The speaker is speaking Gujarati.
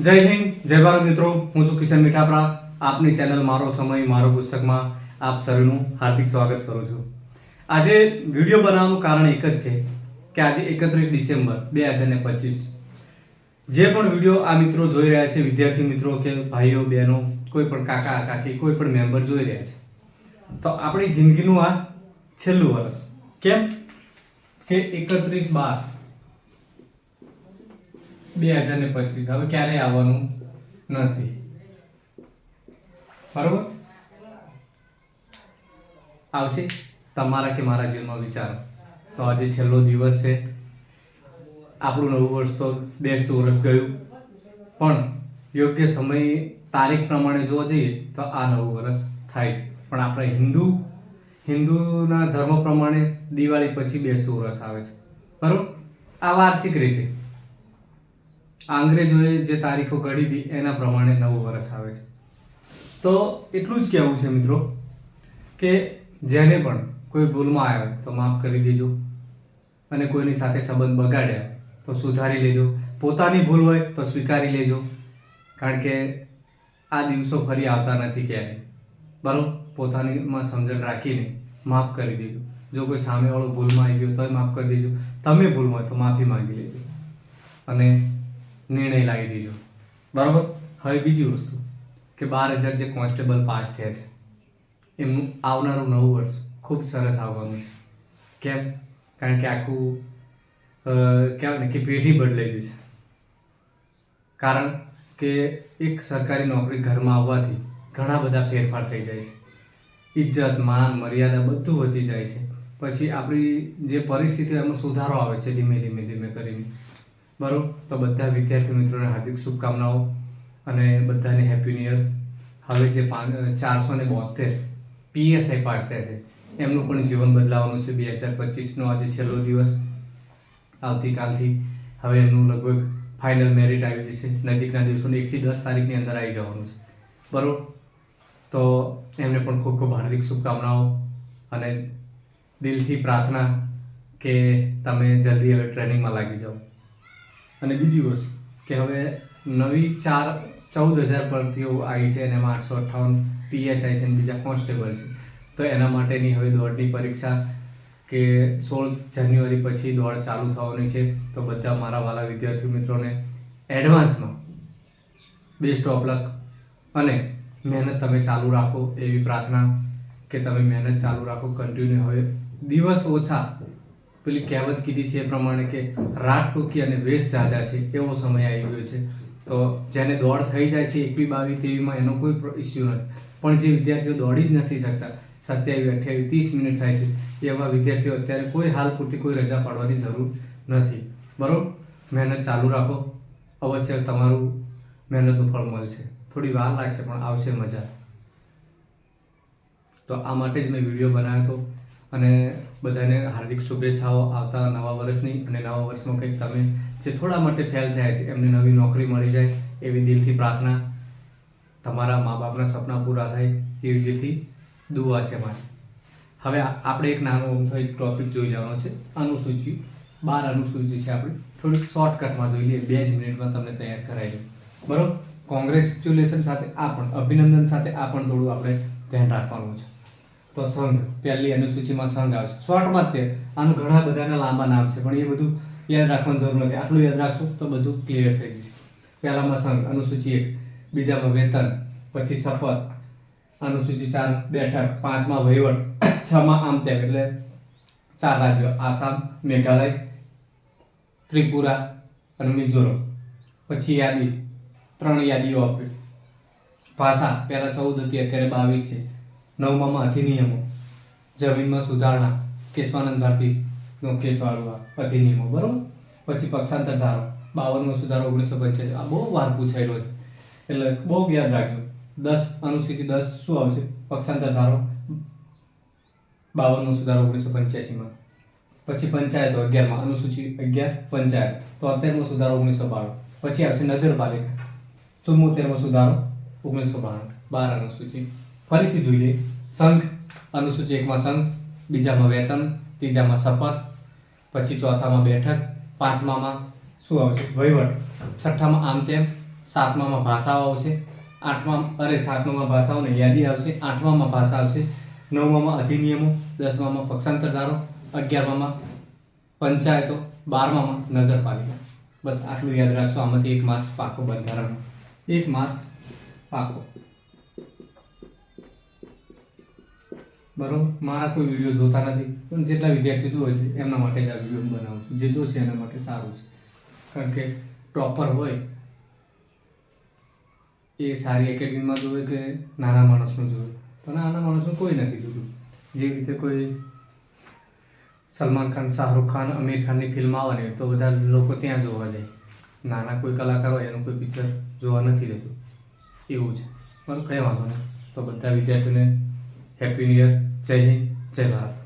જય હિન્દ, જય ભારત મિત્રો. હું છું કિશન મીઠાપરા. આપની ચેનલ મારો સમય, મારો પુસ્તકમાં આપ સર્વનું હાર્દિક સ્વાગત કરું છું. આજે વીડિયો બનાવવાનું કારણ એક જ છે કે આજે એકત્રીસ ડિસેમ્બર બે હજાર ને પચીસ. જે પણ વીડિયો આ મિત્રો જોઈ રહ્યા છે, વિદ્યાર્થી મિત્રો કે ભાઈઓ, બહેનો, કોઈ પણ કાકા, કાકી, કોઈ પણ મેમ્બર જોઈ રહ્યા છે, તો આપણી જિંદગીનું આ છેલ્લું વર્ષ. કેમ? કે એકત્રીસ બાર બે હજાર ને પચીસ. હવે ક્યારેય આવવાનું? નથી. બરોબર? આવશે? તમારા કે મારા જીવનમાં વિચારો. તો આજે છેલ્લો દિવસ છે. આપણું નવું વર્ષ તો બેસતું વર્ષ ગયું. પણ યોગ્ય સમય તારીખ પ્રમાણે જોવા જઈએ તો આ નવું વર્ષ થાય છે. પણ આપણે હિન્દુ, હિન્દુના ધર્મ પ્રમાણે દિવાળી પછી બેસતું વર્ષ આવે છે. બરોબર? આ વાર્ષિક રીતે. આ અંગ્રેજોએ જે તારીખો ઘડી હતી એના પ્રમાણે નવું વર્ષ આવે છે. તો એટલું જ કહેવું છે મિત્રો, કે જેને પણ કોઈ ભૂલમાં આવ્યો તો માફ કરી દેજો અને કોઈની સાથે સંબંધ બગાડ્યા તો સુધારી લેજો. પોતાની ભૂલ હોય તો સ્વીકારી લેજો. કારણ કે આ દિવસો ફરી આવતા નથી ક્યારેય. બરાબર? પોતાનીમાં સમજણ રાખીને માફ કરી દેજો. જો કોઈ સામેવાળો ભૂલમાં આવી ગયો તો માફ કરી દેજો. તમે ભૂલમાં હોય તો માફી માંગી લેજો. અને નિર્ણય લાવી દીધો. બરાબર? હવે બીજી વસ્તુ, કે બાર હજાર જે કોન્સ્ટેબલ પાસ થયા છે, એમનું આવનારું નવું વર્ષ ખૂબ સરસ આવવાનું છે. કેમ? કારણ કે આખું કહેવાય ને કે પેઢી બદલાઈ જશે કારણ કે એક સરકારી નોકરી ઘરમાં આવવાથી ઘણા બધા ફેરફાર થઈ જાય છે. ઇજ્જત માન, મર્યાદા બધું વધી જાય છે. પછી આપણી જે પરિસ્થિતિ, એમાં સુધારો આવે છે ધીમે ધીમે ધીમે કરીને. બરોબર તો બધા વિદ્યાર્થી મિત્રોને હાર્દિક શુભકામનાઓ અને બધાને હેપી ન્યુ યર હવે જે ચારસો ને બોતેર પીએસઆઈ પાસ થયા છે, એમનું પણ જીવન બદલાવાનું છે બે હજાર પચીસનો આજે છેલ્લો દિવસ આવતીકાલથી. હવે એમનું લગભગ ફાઇનલ મેરિટ આવી જશે. નજીકના દિવસોની એકથી દસ તારીખની અંદર આવી જવાનું છે. બરાબર? તો એમને પણ ખૂબ ખૂબ હાર્દિક શુભકામનાઓ અને દિલથી પ્રાર્થના કે તમે જલ્દી હવે ટ્રેનિંગમાં લાગી જાઓ. અને બીજી વસ્તુ કે હવે નવી ચાર ચૌદ હજાર ભરતીઓ આવી છે અને એમાં આઠસો અઠ્ઠાવન પીએસઆઈ છે અને બીજા કોન્સ્ટેબલ છે. તો એના માટેની હવે દોડની પરીક્ષા કે સોળ જાન્યુઆરી પછી દોડ ચાલુ થવાની છે. તો બધા મારા વાલા વિદ્યાર્થી મિત્રોને એડવાન્સમાં બેસ્ટ ઓફ લક અને મહેનત તમે ચાલુ રાખો એવી પ્રાર્થના કે તમે મહેનત ચાલુ રાખો કન્ટિન્યુ હવે દિવસ ઓછા પેલી કહેવત કીધી છે એ પ્રમાણે કે રાત ટૂંકી અને વેશ જાજા છે, એવો સમય આવી ગયો છે. તો જેને દોડ થઈ જાય છે એકવી, બાવી તેવીમાં એનો કોઈ ઇસ્યુ નથી. પણ જે વિદ્યાર્થીઓ દોડી જ નથી શકતા, સત્યાવીસ, અઠ્યાવીસ, ત્રીસ મિનિટ થાય છે, એવા વિદ્યાર્થીઓ અત્યારે કોઈ હાલ પૂરતી કોઈ રજા પાડવાની જરૂર નથી. બરાબર? મહેનત ચાલુ રાખો. અવશ્ય તમારું મહેનતનું ફળ મળશે. થોડી વાર લાગશે, પણ આવશે મજા. તો આ માટે જ મેં વીડિયો બનાવ્યો હતો. અને બધાને હાર્દિક શુભેચ્છાઓ આવતા નવા વર્ષની અને નવા વર્ષમાં કંઈક તમે જે થોડા માટે ફેલ થયા છે, એમને નવી નોકરી મળી જાય એવી દિલથી પ્રાર્થના તમારા મા બાપના સપના પૂરા થાય એવી દિલથી દુઆ છે મારી. હવે આપણે એક નાનો અમથો એક ટોપિક જોઈ લેવાનો છે, અનુસૂચિ, બાર અનુસૂચિ છે આપણી. થોડીક શોર્ટકટમાં જોઈ લઈએ, બે જ મિનિટમાં તમને તૈયાર કરાવી બરોબર? કોંગ્રેચ્યુલેશન સાથે આ પણ, અભિનંદન સાથે આ પણ થોડું આપણે ધ્યાન રાખવાનું છે. તો સંઘ, પહેલી અનુસૂચિમાં સંઘ આવશે શોર્ટમાં તે. આનું ઘણા બધાના લાંબા નામ છે, પણ એ બધું યાદ રાખવાની જરૂર નથી. આટલું યાદ રાખશું તો બધું ક્લિયર થઈ જશે. પહેલામાં સંઘ, અનુસૂચિ એક. બીજામાં વેતન, પછી શપથ. અનુસૂચિ ચાર, બેઠક. પાંચમાં વહીવટ. છમાં આમ તેમ. એટલે ચાર રાજ્યો. આસામ, મેઘાલય, ત્રિપુરા અને મિઝોરમ. પછી યાદી. ત્રણ યાદીઓ આપી ભાષા. પહેલાં ચૌદ હતી, અત્યારે બાવીસ છે. નવમામાં અધિનિયમો. જમીનમાં સુધારણા, કેશવાનંદ ભારતીનો કેસવાળું અધિનિયમો, બરોબર? પછી પક્ષાંતર ધારો, બાવનમો સુધારો ઓગણીસો પંચ્યાસી. આ બહુ વાર પૂછાયેલો છે. એટલે બહુ યાદ રાખજો. દસ અનુસૂચિત દસ શું આવશે? પક્ષાંતર ધારો, બાવનમો સુધારો ઓગણીસો પંચ્યાસીમાં. પછી પંચાયતો અગિયારમાં અનુસૂચિ અગિયાર, પંચાયત. તો અત્યારમો સુધારો ઓગણીસો બાણું પછી આવશે નગરપાલિકા. ચુમ્મોતેરમો સુધારો ઓગણીસો બાણું બાર અનુસૂચિ ફરીથી જોઈ લઈએ સંઘ અનુસૂચિ એકમાં સંઘ, બીજામાં વેતન, ત્રીજામાં શપથ, પછી ચોથામાં બેઠક, પાંચમામાં શું આવશે? વહીવટ. છઠ્ઠામાં આમ તેમ સાતમામાં ભાષાઓ આવશે. આઠમા, અરે, સાતમામાં ભાષાઓની યાદી આવશે. આઠમામાં ભાષા આવશે. નવમામાં અધિનિયમો, દસમામાં પક્ષાંતર ધારો અગિયારમામાં પંચાયતો, બારમામાં નગરપાલિકા. બસ આટલું યાદ રાખશો આમાંથી એક માર્ક્સ પાકો બંધારણ એક માર્ક્સ પાકો. બરોબર? મારા કોઈ વીડિયો જોતા નથી. પણ જેટલા વિદ્યાર્થીઓ જોવે છે, એમના માટે જ આ વીડિયો બનાવું છું. જે જોશે એના માટે સારું છે. કારણ કે ટોપર હોય, એ સારી એકેડમીમાં જોવે કે નાના માણસનું જોવે? પણ નાના માણસનું કોઈ નથી જોતું. જે રીતે કોઈ સલમાન ખાન, શાહરૂખ ખાન, આમિર ખાનની ફિલ્મ આવવાની હોય, તો બધા લોકો ત્યાં જોવા જાય. નાના કોઈ કલાકાર હોય, એનું કોઈ પિક્ચર જોવા નથી જતું એવું છે. બરાબર? કંઈ વાંધો નહીં. તો બધા વિદ્યાર્થીઓને હેપી ન્યુ યર જય હિન્દ જય ભારત